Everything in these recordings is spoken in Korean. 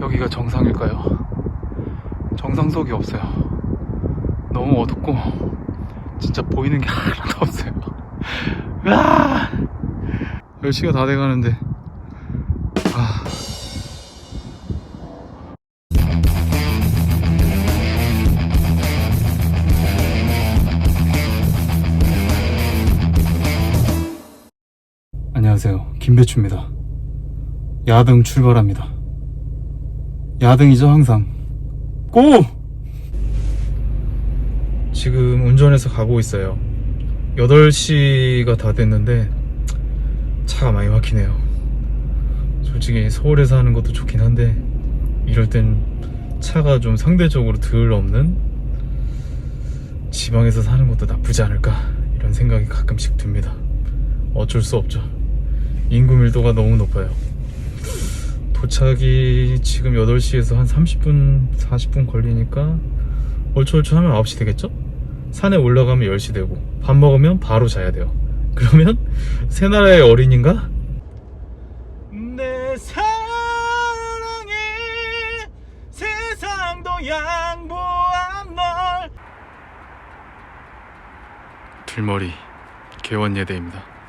여기가 정상일까요? 정상석이 없어요. 너무 어둡고 진짜 보이는 게 하나도 없어요. 으아! 10시가 다 돼가는데 아. 안녕하세요. 김배추입니다. 야등 출발합니다. 야등이죠, 항상. 고! 지금 운전해서 가고 있어요. 8시가 다 됐는데 차가 많이 막히네요. 솔직히 서울에서 하는 것도 좋긴 한데 이럴 땐 차가 좀 상대적으로 덜 없는 지방에서 사는 것도 나쁘지 않을까 이런 생각이 가끔씩 듭니다. 어쩔 수 없죠. 인구 밀도가 너무 높아요. 도착이 지금 8시에서 한 30분, 40분 걸리니까 얼추얼추 하면 9시 되겠죠? 산에 올라가면 10시 되고 밥 먹으면 바로 자야 돼요. 그러면 새 나라의 어린인가? 내 사랑에 세상도 양보한 널 들머리 개원예대입니다.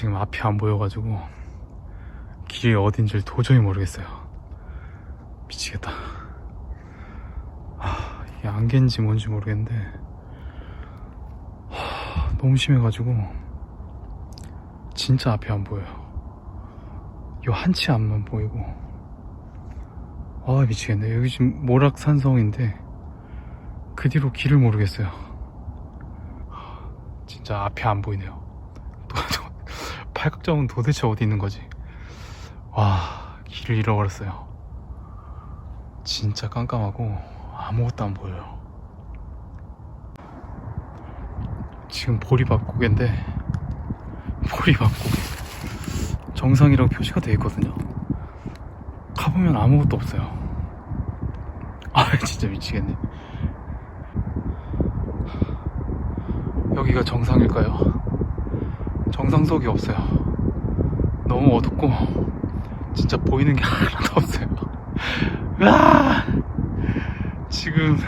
지금 앞이 안 보여가지고 길이 어딘지 도저히 모르겠어요. 미치겠다. 아, 이게 안개인지 뭔지 모르겠는데 하, 너무 심해가지고 진짜 앞이 안 보여요. 요 한치 앞만 보이고 아 미치겠네. 여기 지금 모락산성인데 그 뒤로 길을 모르겠어요. 하, 진짜 앞이 안 보이네요. 도- 팔각정은 도대체 어디 있는 거지? 와, 길을 잃어버렸어요. 진짜 깜깜하고 아무것도 안 보여요. 지금 보리밥 고개인데 보리밥 고개 정상이라고 표시가 되어 있거든요. 가보면 아무것도 없어요. 아, 진짜 미치겠네. 여기가 정상일까요? 정상석이 없어요. 너무 어둡고 진짜 보이는 게 하나도 없어요. 으아! 지금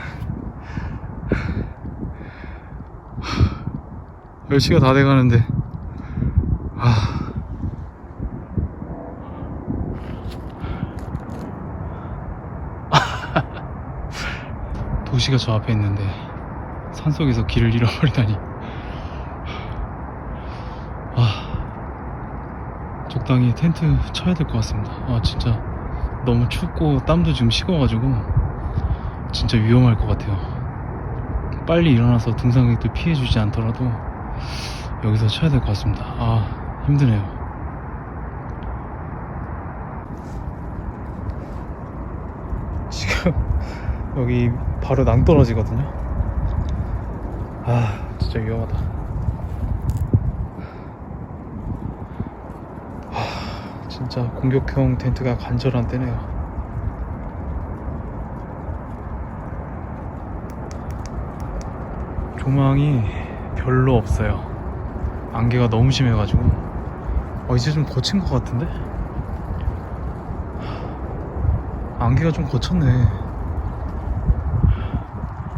10시가 다 돼가는데 아 도시가 저 앞에 있는데 산속에서 길을 잃어버리다니 아 적당히 텐트 쳐야 될 것 같습니다. 아 진짜 너무 춥고 땀도 지금 식어가지고 진짜 위험할 것 같아요. 빨리 일어나서 등산객들 피해주지 않더라도 여기서 쳐야 될 것 같습니다. 아 힘드네요. 지금 여기 바로 낭떠러지거든요. 아 진짜 위험하다 진짜 공격형 텐트가 간절한 때네요. 조망이 별로 없어요. 안개가 너무 심해가지고. 어, 이제 좀 거친 것 같은데? 안개가 좀 거쳤네.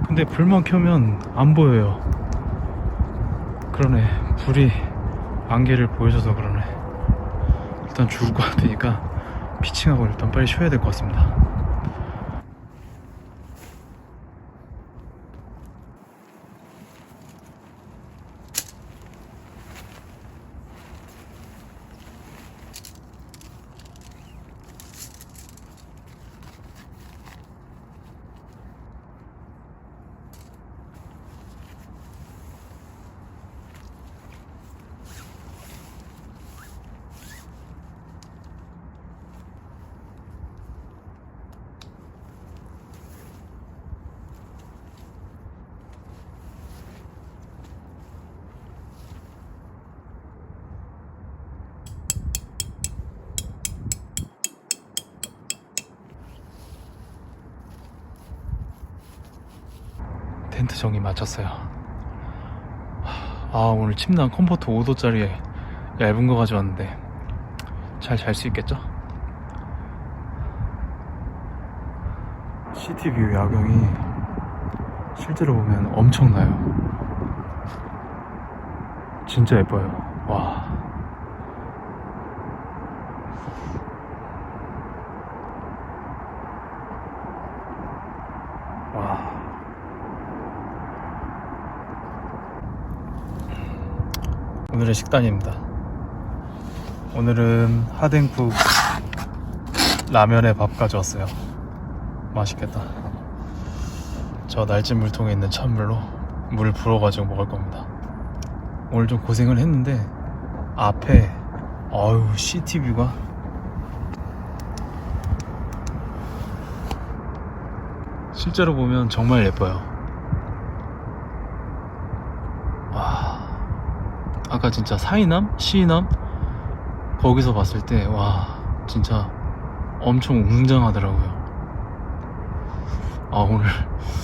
근데 불만 켜면 안 보여요. 그러네. 불이 안개를 보여줘서 그러네 일단 죽을 것 같으니까 피칭하고 일단 빨리 쉬어야 될 것 같습니다 텐트 정리 마쳤어요. 아 오늘 침낭 컴포트 5도짜리 얇은 거 가져왔는데 잘 잘 수 있겠죠? 시티뷰 야경이 실제로 보면 엄청나요. 진짜 예뻐요. 와. 와. 오늘의 식단입니다. 오늘은 하댕국 라면에 밥 가져왔어요. 맛있겠다. 저 날진 물통에 있는 찬물로 물 불어가지고 먹을 겁니다. 오늘 좀 고생을 했는데 앞에 어유 시티뷰가 실제로 보면 정말 예뻐요. 와. 아까 진짜 사이남? 시남? 거기서 봤을 때, 와, 진짜 엄청 웅장하더라고요. 아, 오늘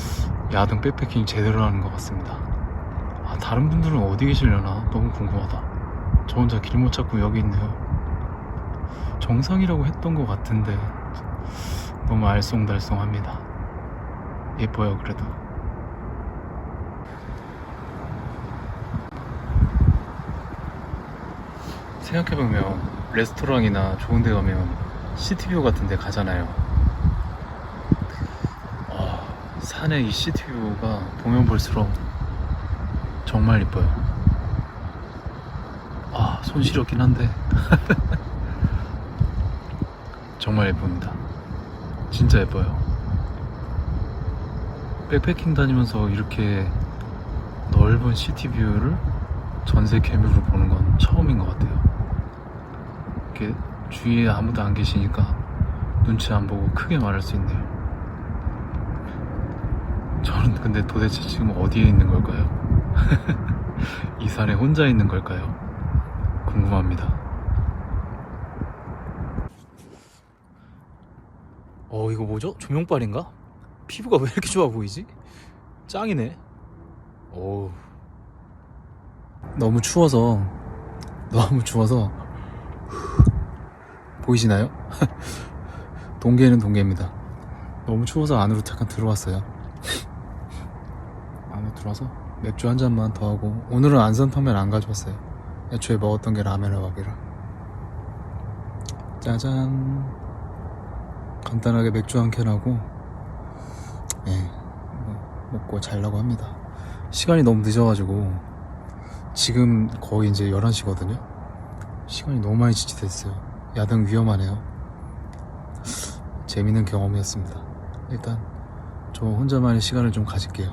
야등 백패킹 제대로 하는 것 같습니다. 아, 다른 분들은 어디 계시려나? 너무 궁금하다. 저 혼자 길 못 찾고 여기 있네요. 정상이라고 했던 것 같은데, 너무 알쏭달쏭합니다. 예뻐요, 그래도. 생각해보면 레스토랑이나 좋은 데 가면 시티뷰 같은 데 가잖아요. 아, 산의 이 시티뷰가 보면 볼수록 정말 이뻐요. 아, 손 시렵긴 한데. 정말 예쁩니다. 진짜 예뻐요. 백패킹 다니면서 이렇게 넓은 시티뷰를 전세 개묘로 보는 건 처음인 것 같아요. 이렇게 주위에 아무도 안 계시니까 눈치 안 보고 크게 말할 수 있네요. 저는 근데 도대체 지금 어디에 있는 걸까요? 이 산에 혼자 있는 걸까요? 궁금합니다. 어, 이거 뭐죠? 조명빨인가? 피부가 왜 이렇게 좋아 보이지? 짱이네. 오. 너무 추워서 너무 추워서 보이시나요? 동계는 동계입니다. 너무 추워서 안으로 잠깐 들어왔어요. 안으로 들어와서 맥주 한 잔만 더 하고 오늘은 안산탕면 안 가져왔어요. 애초에 먹었던 게 라면 호박이라. 짜잔. 간단하게 맥주 한 캔 하고 예, 뭐 먹고 자려고 합니다. 시간이 너무 늦어가지고 지금 거의 이제 11시거든요. 시간이 너무 많이 지체됐어요. 야등 위험하네요. 재밌는 경험이었습니다. 일단 저 혼자만의 시간을 좀 가질게요.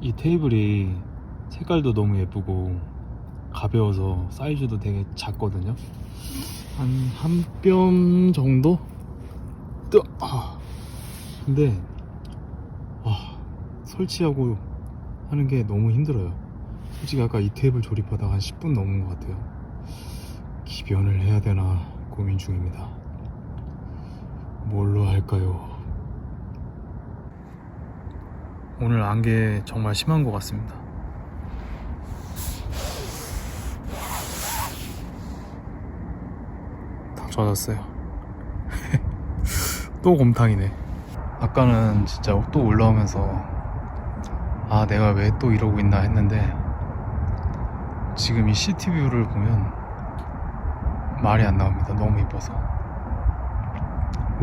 이 테이블이 색깔도 너무 예쁘고 가벼워서 사이즈도 되게 작거든요. 한 한 뼘 정도? 뜨, 아. 근데 아, 설치하고 하는 게 너무 힘들어요. 솔직히 아까 이 테이블 조립하다가 한 10분 넘은 것 같아요. 기변을 해야 되나 고민 중입니다. 뭘로 할까요? 오늘 안개 정말 심한 것 같습니다. 다 젖었어요. 또 곰탕이네. 아까는 진짜 또 올라오면서 아 내가 왜 또 이러고 있나 했는데 지금 이 시티뷰를 보면 말이 안 나옵니다. 너무 이뻐서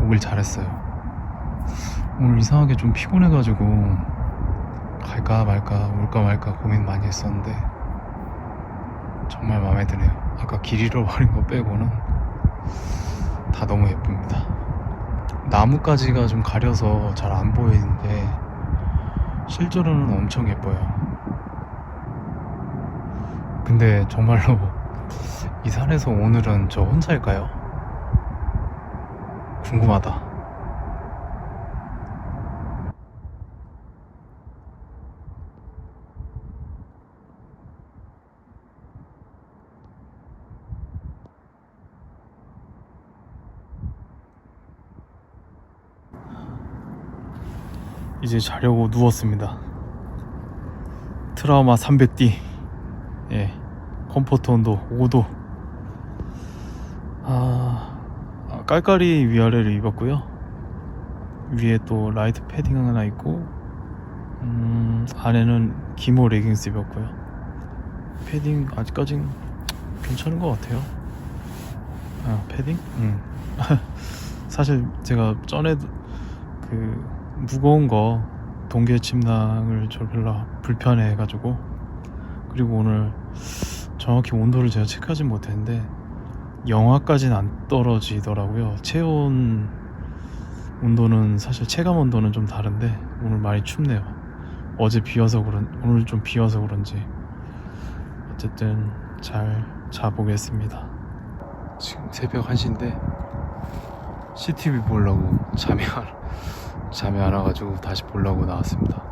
오길 잘했어요. 오늘 이상하게 좀 피곤해가지고 갈까 말까 올까 말까 고민 많이 했었는데 정말 마음에 드네요. 아까 길 잃어버린 거 빼고는 다 너무 예쁩니다. 나뭇가지가 좀 가려서 잘 안 보이는데 실제로는 엄청 예뻐요. 근데 정말로 이 산에서 오늘은 저 혼자일까요? 궁금하다. 이제 자려고 누웠습니다. 트라우마 300D. 예. 컴포트 온도 5도. 아, 아, 깔깔이 위아래를 입었고요. 위에 또 라이트 패딩 하나 있고, 음, 안에는 기모 레깅스 입었고요. 패딩 아직까진 괜찮은 것 같아요. 아, 패딩? 응. 사실 제가 전에 그 무거운 거 동계 침낭을 저 별로 불편해 가지고 그리고 오늘 정확히 온도를 제가 체크하진 못했는데 영하까지는 안 떨어지더라고요. 체온 온도는 사실 체감 온도는 좀 다른데 오늘 많이 춥네요. 어제 비와서 그런 오늘 좀 비와서 그런지 어쨌든 잘 자보겠습니다. 지금 새벽 1시인데 CTV 보려고 잠이 안 잠이 안 와가지고 다시 보려고 나왔습니다.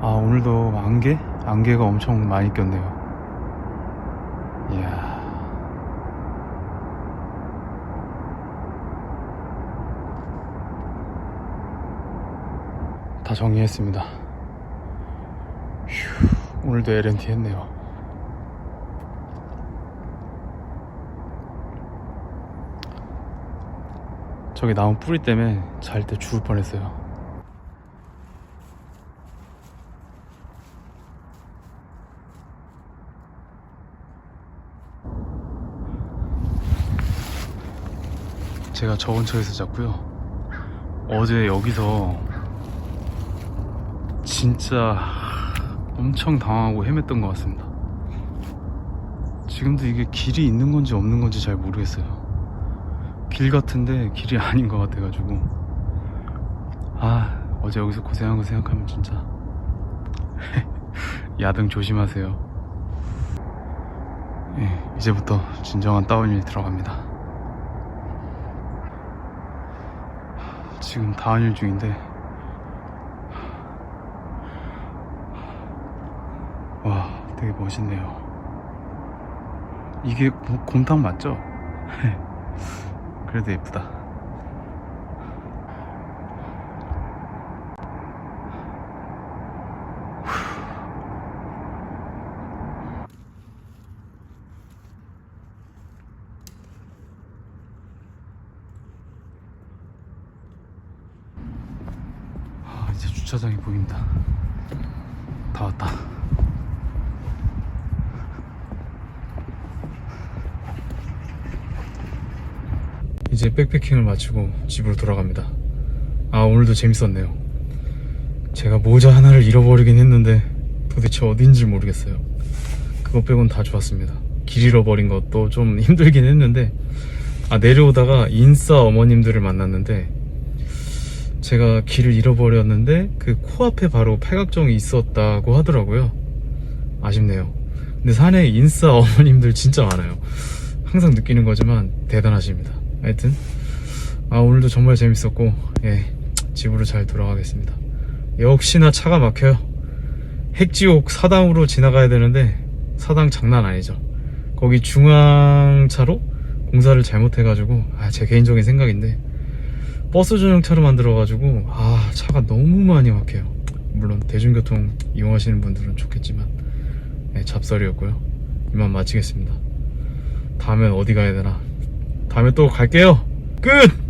아 오늘도 안개? 안개가 엄청 많이 꼈네요. 이야. 다 정리했습니다. 휴, 오늘도 LNT 했네요. 저기 나무 뿌리 때문에 잘 때 죽을 뻔했어요. 제가 저 근처에서 잤고요. 어제 여기서 진짜 엄청 당하고 헤맸던 것 같습니다. 지금도 이게 길이 있는 건지 없는 건지 잘 모르겠어요. 길 같은데 길이 아닌 것 같아가지고 아 어제 여기서 고생한 거 생각하면 진짜 야등 조심하세요. 예, 이제부터 진정한 다운힐 들어갑니다. 지금 다운힐 중인데 와 되게 멋있네요. 이게 고- 곰탕 맞죠? 그래도 예쁘다. 아, 이제 주차장이 보인다. 다 왔다. 이제 백패킹을 마치고 집으로 돌아갑니다. 아, 오늘도 재밌었네요. 제가 모자 하나를 잃어버리긴 했는데 도대체 어딘지 모르겠어요. 그거 빼곤 다 좋았습니다. 길 잃어버린 것도 좀 힘들긴 했는데 아, 내려오다가 인싸 어머님들을 만났는데 제가 길을 잃어버렸는데 그 코앞에 바로 팔각정이 있었다고 하더라고요. 아쉽네요. 근데 산에 인싸 어머님들 진짜 많아요. 항상 느끼는 거지만 대단하십니다. 하여튼 아 오늘도 정말 재밌었고 예 집으로 잘 돌아가겠습니다. 역시나 차가 막혀요. 핵지옥 사당으로 지나가야 되는데 사당 장난 아니죠. 거기 중앙차로 공사를 잘못해가지고 아, 제 개인적인 생각인데 버스 전용차로 만들어가지고 아 차가 너무 많이 막혀요. 물론 대중교통 이용하시는 분들은 좋겠지만 네, 잡설이었고요. 이만 마치겠습니다. 다음엔 어디 가야 되나? 다음에 또 갈게요. 끝!